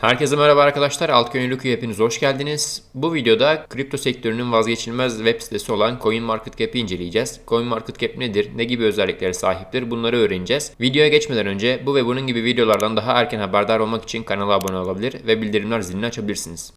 Herkese merhaba arkadaşlar. Altcoin Luku'ya hepiniz hoş geldiniz. Bu videoda kripto sektörünün vazgeçilmez web sitesi olan CoinMarketCap'i inceleyeceğiz. CoinMarketCap nedir? Ne gibi özelliklere sahiptir? Bunları öğreneceğiz. Videoya geçmeden önce bu ve bunun gibi videolardan daha erken haberdar olmak için kanala abone olabilir ve bildirimler zilini açabilirsiniz.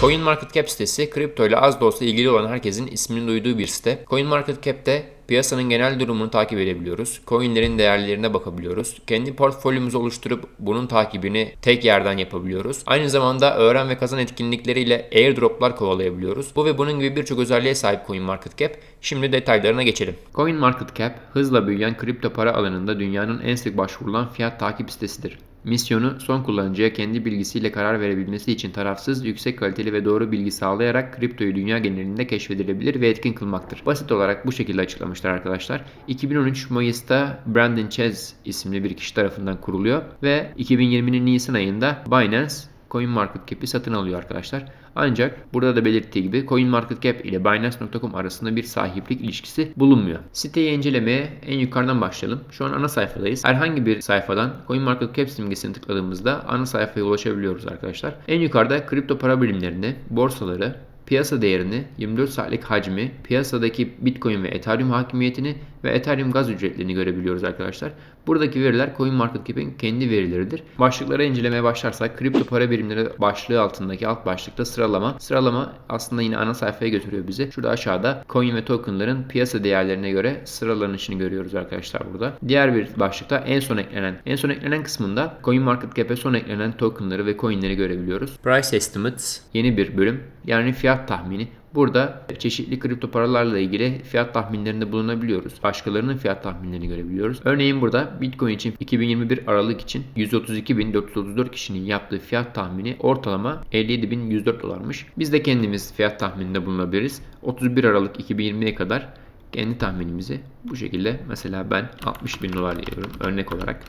CoinMarketCap sitesi kripto ile az da olsa ilgili olan herkesin ismini duyduğu bir site. CoinMarketCap'te piyasanın genel durumunu takip edebiliyoruz. Coinlerin değerlerine bakabiliyoruz. Kendi portföyümüzü oluşturup bunun takibini tek yerden yapabiliyoruz. Aynı zamanda öğren ve kazan etkinlikleriyle airdroplar kovalayabiliyoruz. Bu ve bunun gibi birçok özelliğe sahip CoinMarketCap. Şimdi detaylarına geçelim. CoinMarketCap hızla büyüyen kripto para alanında dünyanın en sık başvurulan fiyat takip sitesidir. Misyonu son kullanıcıya kendi bilgisiyle karar verebilmesi için tarafsız, yüksek kaliteli ve doğru bilgi sağlayarak kriptoyu dünya genelinde keşfedilebilir ve etkin kılmaktır. Basit olarak bu şekilde açıklamışlar arkadaşlar. 2013 Mayıs'ta Brandon Ches isimli bir kişi tarafından kuruluyor ve 2020'nin Nisan ayında Binance CoinMarketCap'i satın alıyor arkadaşlar. Ancak burada da belirttiği gibi CoinMarketCap ile Binance.com arasında bir sahiplik ilişkisi bulunmuyor. Siteyi incelemeye en yukarıdan başlayalım. Şu an ana sayfadayız. Herhangi bir sayfadan CoinMarketCap simgesini tıkladığımızda ana sayfaya ulaşabiliyoruz arkadaşlar. En yukarıda kripto para birimlerini, borsaları, piyasa değerini, 24 saatlik hacmi, piyasadaki Bitcoin ve Ethereum hakimiyetini ve Ethereum gaz ücretlerini görebiliyoruz arkadaşlar. Buradaki veriler CoinMarketCap'in kendi verileridir. Başlıkları incelemeye başlarsak kripto para birimleri başlığı altındaki alt başlıkta sıralama. Sıralama aslında yine ana sayfaya götürüyor bizi. Şurada aşağıda coin ve tokenların piyasa değerlerine göre sıralanışını görüyoruz arkadaşlar burada. Diğer bir başlıkta en son eklenen. En son eklenen kısmında CoinMarketCap'e son eklenen tokenları ve coinleri görebiliyoruz. Price Estimates yeni bir bölüm. Yani fiyat tahmini. Burada çeşitli kripto paralarla ilgili fiyat tahminlerinde bulunabiliyoruz. Başkalarının fiyat tahminlerini görebiliyoruz. Örneğin burada Bitcoin için 2021 Aralık için 132.434 kişinin yaptığı fiyat tahmini ortalama 57.104 dolarmış. Biz de kendimiz fiyat tahmininde bulunabiliriz. 31 Aralık 2020'ye kadar kendi tahminimizi bu şekilde mesela ben 60.000 dolar diyorum örnek olarak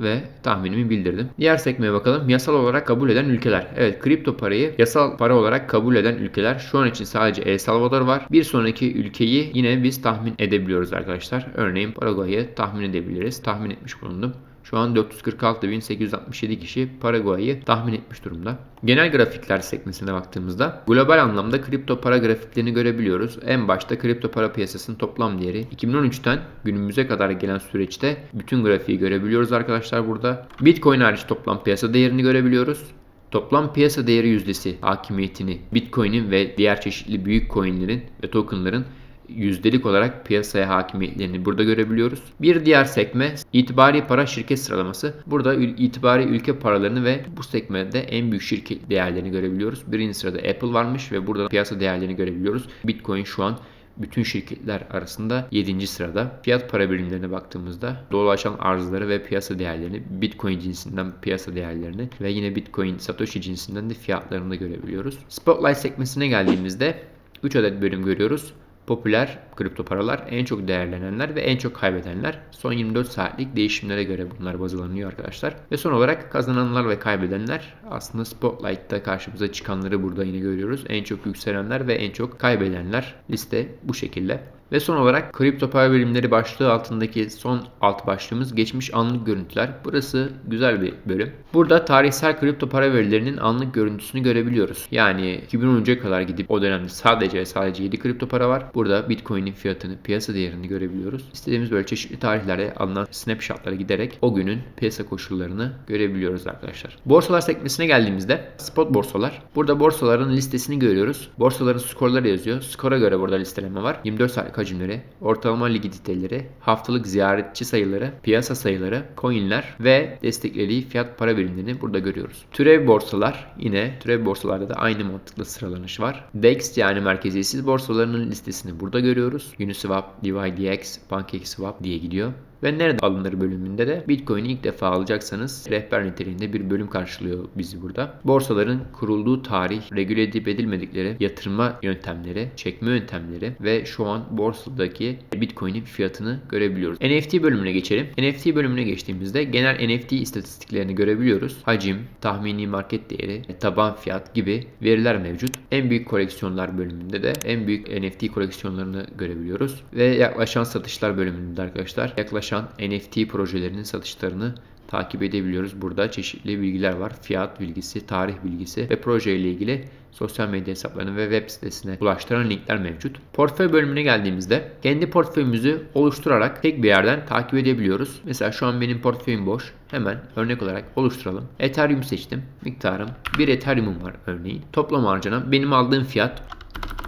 ve tahminimi bildirdim. Diğer sekmeye bakalım. Yasal olarak kabul eden ülkeler. Evet kripto parayı yasal para olarak kabul eden ülkeler şu an için sadece El Salvador var. Bir sonraki ülkeyi yine biz tahmin edebiliyoruz arkadaşlar. Örneğin Paraguay'ı tahmin edebiliriz. Tahmin etmiş bulundum. Şu an 446.867 kişi Paraguay'ı tahmin etmiş durumda. Genel grafikler sekmesine baktığımızda global anlamda kripto para grafiklerini görebiliyoruz. En başta kripto para piyasasının toplam değeri 2013'ten günümüze kadar gelen süreçte bütün grafiği görebiliyoruz arkadaşlar burada. Bitcoin hariç toplam piyasa değerini görebiliyoruz. Toplam piyasa değeri yüzdesi hakimiyetini Bitcoin'in ve diğer çeşitli büyük coinlerin ve tokenların yüzdelik olarak piyasaya hakimiyetlerini burada görebiliyoruz. Bir diğer sekme itibari para şirket sıralaması. Burada itibari ülke paralarını ve bu sekmede en büyük şirket değerlerini görebiliyoruz. Birinci sırada Apple varmış ve burada piyasa değerlerini görebiliyoruz. Bitcoin şu an bütün şirketler arasında 7. sırada. Fiyat para birimlerine baktığımızda dolaşan arzları ve piyasa değerlerini, Bitcoin cinsinden piyasa değerlerini ve yine Bitcoin Satoshi cinsinden de fiyatlarını da görebiliyoruz. Spotlight sekmesine geldiğimizde 3 adet bölüm görüyoruz popüler kripto paralar, en çok değerlenenler ve en çok kaybedenler. Son 24 saatlik değişimlere göre bunlar baz alınıyor arkadaşlar. Ve son olarak kazananlar ve kaybedenler aslında Spotlight'ta karşımıza çıkanları burada yine görüyoruz. En çok yükselenler ve en çok kaybedenler liste bu şekilde. Ve son olarak kripto para birimleri başlığı altındaki son alt başlığımız geçmiş anlık görüntüler. Burası güzel bir bölüm. Burada tarihsel kripto para verilerinin anlık görüntüsünü görebiliyoruz. Yani 2010'a kadar gidip o dönemde sadece sadece 7 kripto para var. Burada Bitcoin'in fiyatını, piyasa değerini görebiliyoruz. İstediğimiz böyle çeşitli tarihlerde alınan snapshotlara giderek o günün piyasa koşullarını görebiliyoruz arkadaşlar. Borsalar sekmesine geldiğimizde spot borsalar. Burada borsaların listesini görüyoruz. Borsaların skorları yazıyor. Skora göre burada listeleme var. 24 saat hacimleri, ortalama likiditeleri, haftalık ziyaretçi sayıları, piyasa sayıları, coinler ve desteklediği fiyat para birimlerini burada görüyoruz. Türev borsalar yine türev borsalarda da aynı mantıklı sıralanış var. DEX yani merkeziyetsiz borsalarının listesini burada görüyoruz. Uniswap, DYDX, PancakeSwap diye gidiyor. Ve nerede alınır bölümünde de Bitcoin'i ilk defa alacaksanız rehber niteliğinde bir bölüm karşılıyor bizi burada. Borsaların kurulduğu tarih, regüle edip edilmedikleri yatırma yöntemleri, çekme yöntemleri ve şu an borsadaki Bitcoin'in fiyatını görebiliyoruz. NFT bölümüne geçelim. NFT bölümüne geçtiğimizde genel NFT istatistiklerini görebiliyoruz. Hacim, tahmini market değeri, taban fiyat gibi veriler mevcut. En büyük koleksiyonlar bölümünde de en büyük NFT koleksiyonlarını görebiliyoruz. Ve yaklaşan satışlar bölümünde arkadaşlar yaklaşan çalışan NFT projelerinin satışlarını takip edebiliyoruz. Burada çeşitli bilgiler var. Fiyat bilgisi, tarih bilgisi ve proje ile ilgili sosyal medya hesaplarını ve web sitesine ulaştıran linkler mevcut. Portföy bölümüne geldiğimizde kendi portföyümüzü oluşturarak tek bir yerden takip edebiliyoruz. Mesela şu an benim portföyüm boş. Hemen örnek olarak oluşturalım. Ethereum seçtim. Miktarım 1 Ethereum'um var örneğin. Toplam harcanan benim aldığım fiyat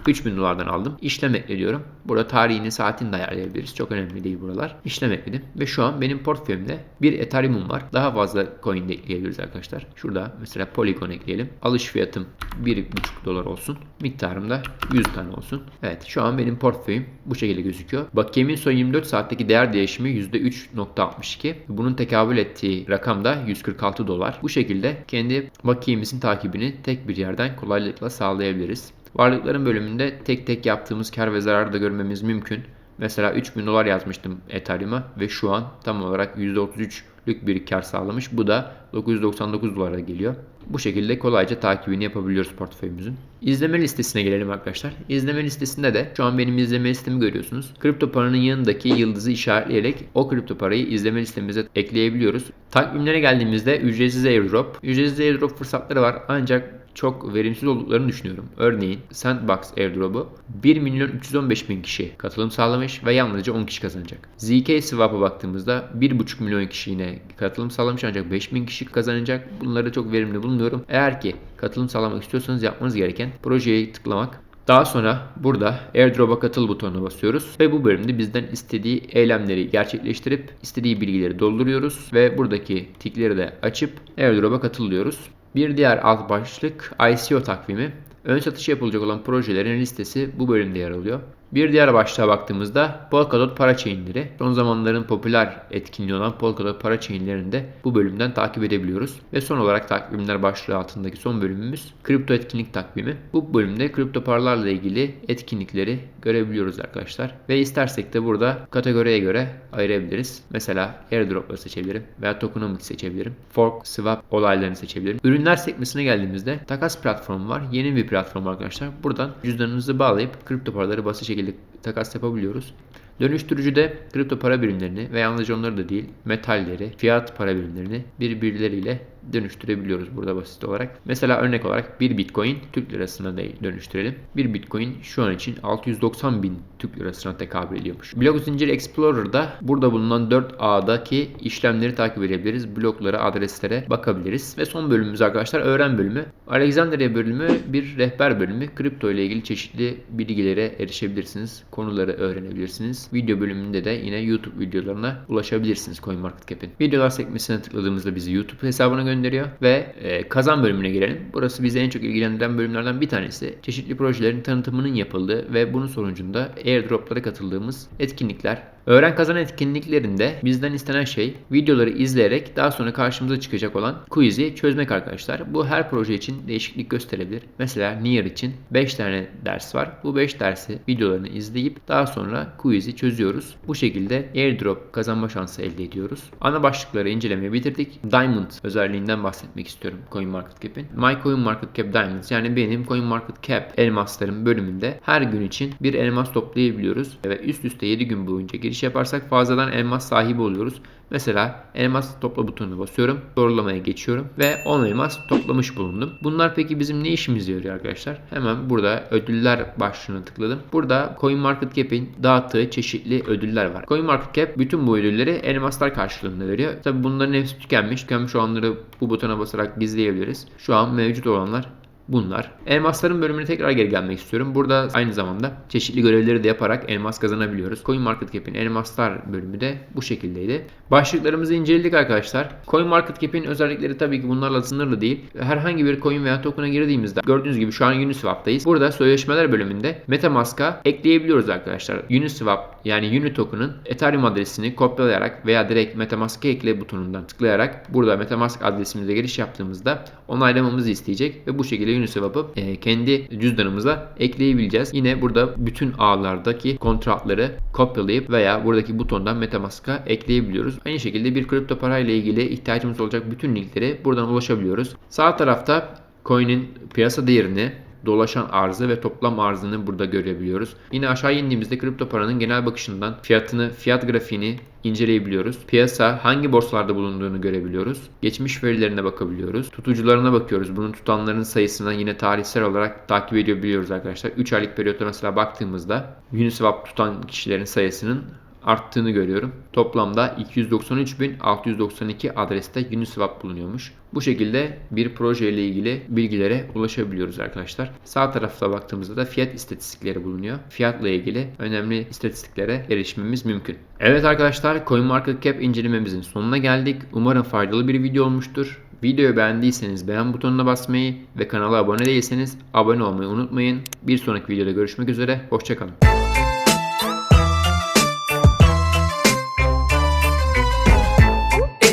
3000 dolardan aldım. İşlem ekliyorum. Burada tarihini, saatini de ayarlayabiliriz. Çok önemli değil buralar. İşlem ekledim. Ve şu an benim portföyümde bir Ethereum'um var. Daha fazla coin de ekleyebiliriz arkadaşlar. Şurada mesela Polygon ekleyelim. Alış fiyatım 1,5 dolar olsun. Miktarım da 100 tane olsun. Evet şu an benim portföyüm bu şekilde gözüküyor. Bakiyemin son 24 saatteki değer değişimi %3.62. Bunun tekabül ettiği rakam da 146 dolar. Bu şekilde kendi bakiyemizin takibini tek bir yerden kolaylıkla sağlayabiliriz. Varlıkların bölümünde tek tek yaptığımız kar ve zararı da görmemiz mümkün. Mesela 3000 dolar yazmıştım Ethereum'a ve şu an tam olarak %33'lük bir kar sağlamış. Bu da 999 dolara geliyor. Bu şekilde kolayca takibini yapabiliyoruz portföyümüzün. İzleme listesine gelelim arkadaşlar. İzleme listesinde de şu an benim izleme listemi görüyorsunuz. Kripto paranın yanındaki yıldızı işaretleyerek o kripto parayı izleme listemize ekleyebiliyoruz. Takvimlere geldiğimizde ücretsiz airdrop. Ücretsiz airdrop fırsatları var ancak çok verimsiz olduklarını düşünüyorum. Örneğin Sandbox airdrop'u 1 milyon 315 bin kişi katılım sağlamış ve yalnızca 10 kişi kazanacak. ZK Swap'a baktığımızda 1,5 milyon kişi yine katılım sağlamış ancak 5 bin kişi kazanacak. Bunları çok verimli bulmuyorum. Eğer ki katılım sağlamak istiyorsanız yapmanız gereken projeye tıklamak, daha sonra burada airdrop'a katıl butonuna basıyoruz ve bu bölümde bizden istediği eylemleri gerçekleştirip istediği bilgileri dolduruyoruz ve buradaki tikleri de açıp airdrop'a katılıyoruz. Bir diğer alt başlık ICO takvimi. Ön satış yapılacak olan projelerin listesi bu bölümde yer alıyor. Bir diğer başlığa baktığımızda Polkadot para chainleri. Son zamanların popüler etkinliği olan Polkadot para chainlerini de bu bölümden takip edebiliyoruz. Ve son olarak takvimler başlığı altındaki son bölümümüz kripto etkinlik takvimi. Bu bölümde kripto paralarla ilgili etkinlikleri görebiliyoruz arkadaşlar. Ve istersek de burada kategoriye göre ayırabiliriz. Mesela airdrop'ları seçebilirim veya tokenomics seçebilirim. Fork, swap olaylarını seçebilirim. Ürünler sekmesine geldiğimizde takas platformu var. Yeni bir platform arkadaşlar. Buradan cüzdanınızı bağlayıp kripto paraları basit şekilde ilgili takas yapabiliyoruz. Dönüştürücüde kripto para birimlerini ve yalnızca onları da değil metalleri, fiyat para birimlerini birbirleriyle dönüştürebiliyoruz burada basit olarak. Mesela örnek olarak bir bitcoin Türk lirasına dönüştürelim. Bir bitcoin şu an için 690 bin Türk lirasına tekabül ediyormuş. Blok zincir Explorer'da burada bulunan 4 A'daki işlemleri takip edebiliriz. Bloklara, adreslere bakabiliriz. Ve son bölümümüz arkadaşlar öğren bölümü. Alexandria bölümü bir rehber bölümü. Kripto ile ilgili çeşitli bilgilere erişebilirsiniz. Konuları öğrenebilirsiniz. Video bölümünde de yine YouTube videolarına ulaşabilirsiniz CoinMarketCap'in. Videolar sekmesine tıkladığımızda bizi YouTube hesabına gönderiyor ve e, kazan bölümüne girelim. Burası bizi en çok ilgilendiren bölümlerden bir tanesi. Çeşitli projelerin tanıtımının yapıldığı ve bunun sonucunda airdroplara katıldığımız etkinlikler. Öğren kazan etkinliklerinde bizden istenen şey videoları izleyerek daha sonra karşımıza çıkacak olan quiz'i çözmek arkadaşlar. Bu her proje için değişiklik gösterebilir. Mesela Nier için 5 tane ders var. Bu 5 dersi videolarını izleyip daha sonra quiz'i çözüyoruz. Bu şekilde airdrop kazanma şansı elde ediyoruz. Ana başlıkları incelemeyi bitirdik. Diamond özelliğinden bahsetmek istiyorum CoinMarketCap'in. My CoinMarketCap Diamonds yani benim CoinMarketCap elmaslarım bölümünde her gün için bir elmas toplayabiliyoruz ve üst üste 7 gün boyunca giriş yaparsak fazladan elmas sahibi oluyoruz. Mesela elmas topla butonuna basıyorum. Doğrulamaya geçiyorum ve 10 elmas toplamış bulundum. Bunlar peki bizim ne işimize yarıyor arkadaşlar? Hemen burada ödüller başlığına tıkladım. Burada CoinMarketCap'in dağıttığı çeşitli ödüller var. CoinMarketCap bütün bu ödülleri elmaslar karşılığında veriyor. Tabi bunların hepsi tükenmiş. Tükenmiş olanları bu butona basarak gizleyebiliriz. Şu an mevcut olanlar bunlar. Elmasların bölümüne tekrar geri gelmek istiyorum. Burada aynı zamanda çeşitli görevleri de yaparak elmas kazanabiliyoruz. CoinMarketCap'in elmaslar bölümü de bu şekildeydi. Başlıklarımızı inceledik arkadaşlar. CoinMarketCap'in özellikleri tabii ki bunlarla sınırlı değil. Herhangi bir coin veya token'a girdiğimizde gördüğünüz gibi şu an Uniswap'tayız. Burada sözleşmeler bölümünde MetaMask'a ekleyebiliyoruz arkadaşlar. Uniswap yani Uni token'ın Ethereum adresini kopyalayarak veya direkt MetaMask'a ekle butonundan tıklayarak burada MetaMask adresimize giriş yaptığımızda onaylamamızı isteyecek ve bu şekilde Uniswap'ı e, kendi cüzdanımıza ekleyebileceğiz. Yine burada bütün ağlardaki kontratları kopyalayıp veya buradaki butondan MetaMask'a ekleyebiliyoruz. Aynı şekilde bir kripto parayla ilgili ihtiyacımız olacak bütün linkleri buradan ulaşabiliyoruz. Sağ tarafta coin'in piyasa değerini, dolaşan arzı ve toplam arzını burada görebiliyoruz. Yine aşağı indiğimizde kripto paranın genel bakışından fiyatını, fiyat grafiğini inceleyebiliyoruz. Piyasa hangi borsalarda bulunduğunu görebiliyoruz. Geçmiş verilerine bakabiliyoruz. Tutucularına bakıyoruz. Bunun tutanların sayısına yine tarihsel olarak takip edebiliyoruz arkadaşlar. 3 aylık periyotta mesela baktığımızda Uniswap tutan kişilerin sayısının arttığını görüyorum. Toplamda 293.692 adreste Uniswap bulunuyormuş. Bu şekilde bir proje ile ilgili bilgilere ulaşabiliyoruz arkadaşlar. Sağ tarafta baktığımızda da fiyat istatistikleri bulunuyor. Fiyatla ilgili önemli istatistiklere erişmemiz mümkün. Evet arkadaşlar CoinMarketCap incelememizin sonuna geldik. Umarım faydalı bir video olmuştur. Videoyu beğendiyseniz beğen butonuna basmayı ve kanala abone değilseniz abone olmayı unutmayın. Bir sonraki videoda görüşmek üzere. Hoşçakalın.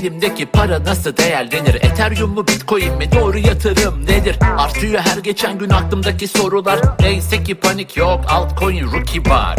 Elimdeki para nasıl değerlenir? Ethereum mu Bitcoin mi? Doğru yatırım nedir? Artıyor her geçen gün aklımdaki sorular Neyse ki panik yok altcoin rookie var